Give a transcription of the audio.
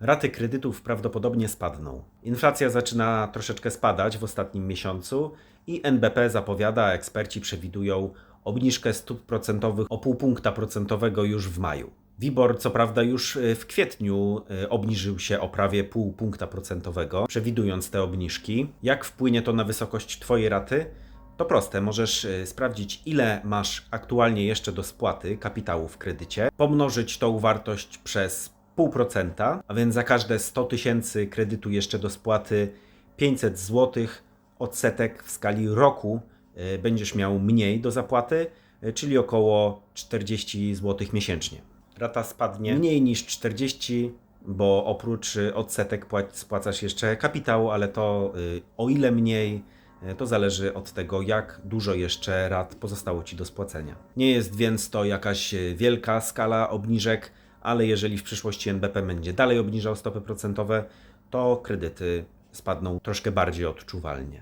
Raty kredytów prawdopodobnie spadną. Inflacja zaczyna troszeczkę spadać w ostatnim miesiącu i NBP zapowiada, a eksperci przewidują obniżkę stóp procentowych o pół punkta procentowego już w maju. WIBOR co prawda już y, w kwietniu y, obniżył się o prawie pół punkta procentowego, przewidując te obniżki. Jak wpłynie to na wysokość Twojej raty? To proste, możesz y, sprawdzić ile masz aktualnie jeszcze do spłaty kapitału w kredycie, pomnożyć tą wartość przez 0,5%, a więc za każde 100 tysięcy kredytu jeszcze do spłaty 500 zł odsetek w skali roku y, będziesz miał mniej do zapłaty, y, czyli około 40 zł miesięcznie. Rata spadnie mniej niż 40, bo oprócz y, odsetek płac- spłacasz jeszcze kapitał, ale to o ile mniej, to zależy od tego, jak dużo jeszcze rat pozostało Ci do spłacenia. Nie jest więc to jakaś wielka skala obniżek, ale jeżeli w przyszłości NBP będzie dalej obniżał stopy procentowe, to kredyty spadną troszkę bardziej odczuwalnie.